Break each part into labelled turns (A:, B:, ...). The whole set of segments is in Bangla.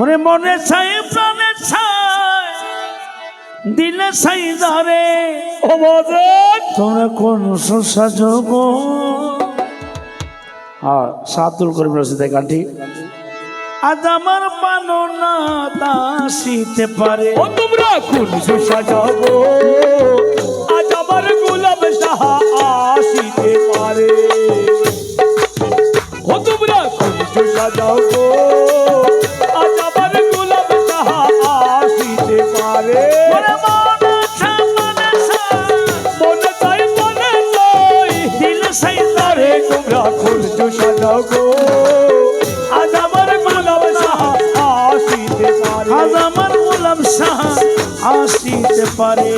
A: ওরে মনে চাই প্রাণে চাই দিলে চাই ধরে।
B: ও
A: তোমরা কোন সাজব হ্যাঁ সাতুল করে বলেছে তাই গানটি। আজ আমার পানো না দাসিতে পারে।
B: ও তোমরা কোন সাজাবো আজ আমার গোলাপ সাহা আসিতে পারে। ও তোমরা কোন সাজাবো আজ
A: শাহ আসিতে পারে।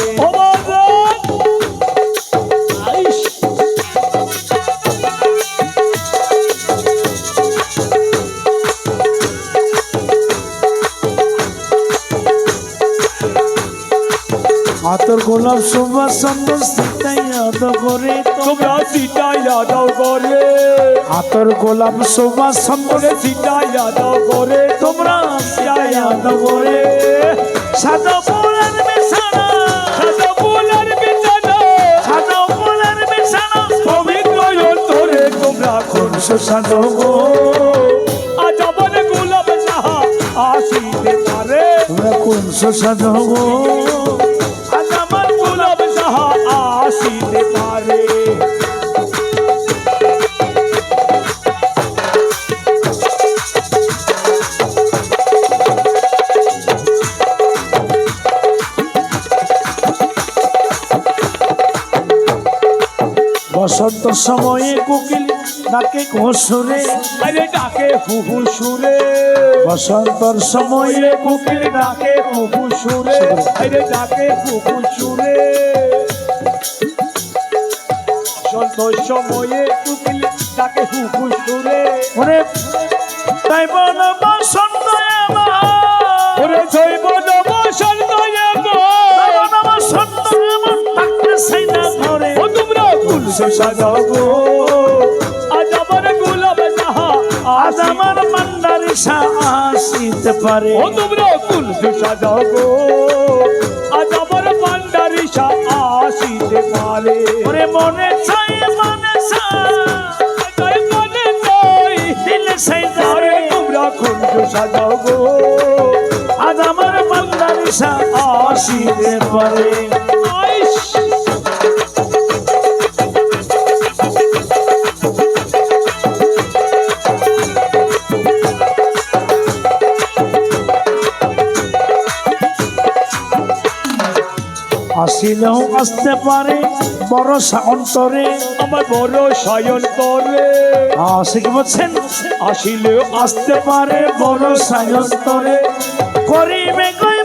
A: আতর গোলাপ চন্দ্র স্থিতাইয়াদ করে।
B: তোমরা দাও করে।
A: আতর গোলাপ
B: সিটাইয়া দাও করে।
A: তোমরা করে। সাদা ফুলের বিছানা
B: সাদা ফুলের বিছানা
A: সাদা ফুলের বিছানা।
B: পবিত্র অন্তরে তোমরা
A: কোন সুসাদো গো।
B: আজ আমার গোলাপ সাহা আসিতে পারে।
A: তোমরা কোন সুসাদো গো। বসন্ত সময়ে কোকিল ডাকে ঘোষরে
B: আরে ডাকে হুহু সুরে।
A: বসন্তর সময়ে
B: কোকিল ডাকে হুহু সুরে। আরে ডাকে হুহু সুরে। সন্ত সময়ে কোকিল ডাকে হুহু সুরে।
A: ওরে তাই বল বসন্ত আমার
B: ওরে জৈব নব সাজাও গো আজ আমার গোলাপ সাহা
A: আজ আমার মান্ডারি আসিতে পারে।
B: ও তোমরা তুলসী সাজাও গো আজ আমার সাহা আসিতে পারে।
A: ওরে মনে চাই মনে চাই।
B: তাই মনে নয়
A: দিলে চাই
B: আরে
A: ধরে
B: তোমরা সাজাও গো
A: আজ আমার মান্ডারি আসিতে পারে।
B: আইস।
A: আসিলেও আসতে পারে বরসা অন্তরে,
B: আমার বড় সায়ন করে।
A: আসে কি বলছেন?
B: আসিলেও
A: আসতে পারে, বড় গিয়া
B: করি।
A: করিবে কই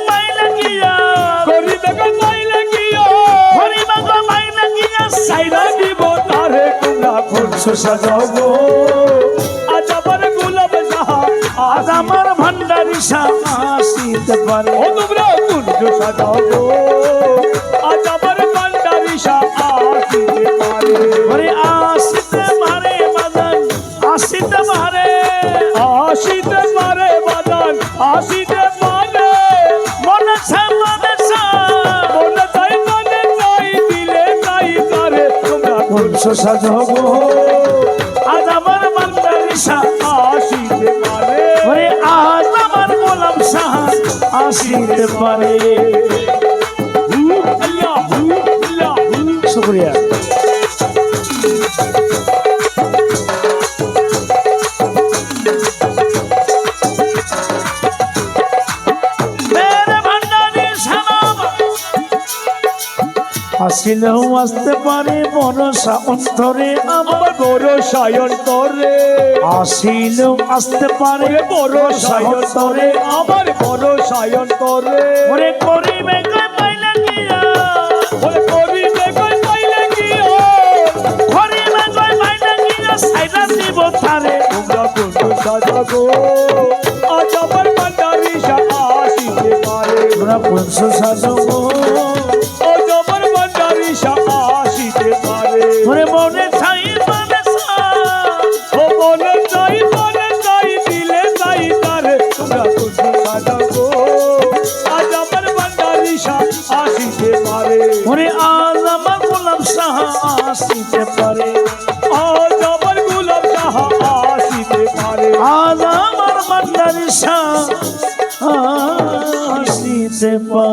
B: সাজাও গো আজ আমার সাহা
A: আজ আমার ভান্ডারি পারে।
B: তোমরা সাজাও
A: কুঞ্জ সাজব আজ আমার ভান্ডারি
B: আসিতে পারে।
A: ওরে আজ আমার গোলাম শাহ আসিতে পারে। শুক্রিয়া। আসিলেও আসতে পারে বরসা অন্তরে আমার
B: বড় সায়ন করে।
A: আসিলেও আসতে পারে
B: বড় সায়ন করে আমার বড় সায়ন করে।
A: ওরে করিবে পাইলে গিয়া
B: ওরে করি দেখই পাইলে কি
A: করিবে পাইলে গিয়া সাইডা দিব তারে।
B: তোমরা বন্ধু সাজাগো আজ আমার ভান্ডারি সাহা আসিতে পারে।
A: তোমরা পঞ্চ সাজব।
B: সাজাবো আজ আমার ভান্ডারি শাহ আসিতে পারে
A: ওরে
B: আজ আমার গোলাম শাহ
A: আসিতে পারে।
B: আজ আমার গোলাম শাহ আসিতে পারে।
A: আজ আমার ভান্ডারি শাহ আসিতে পারে।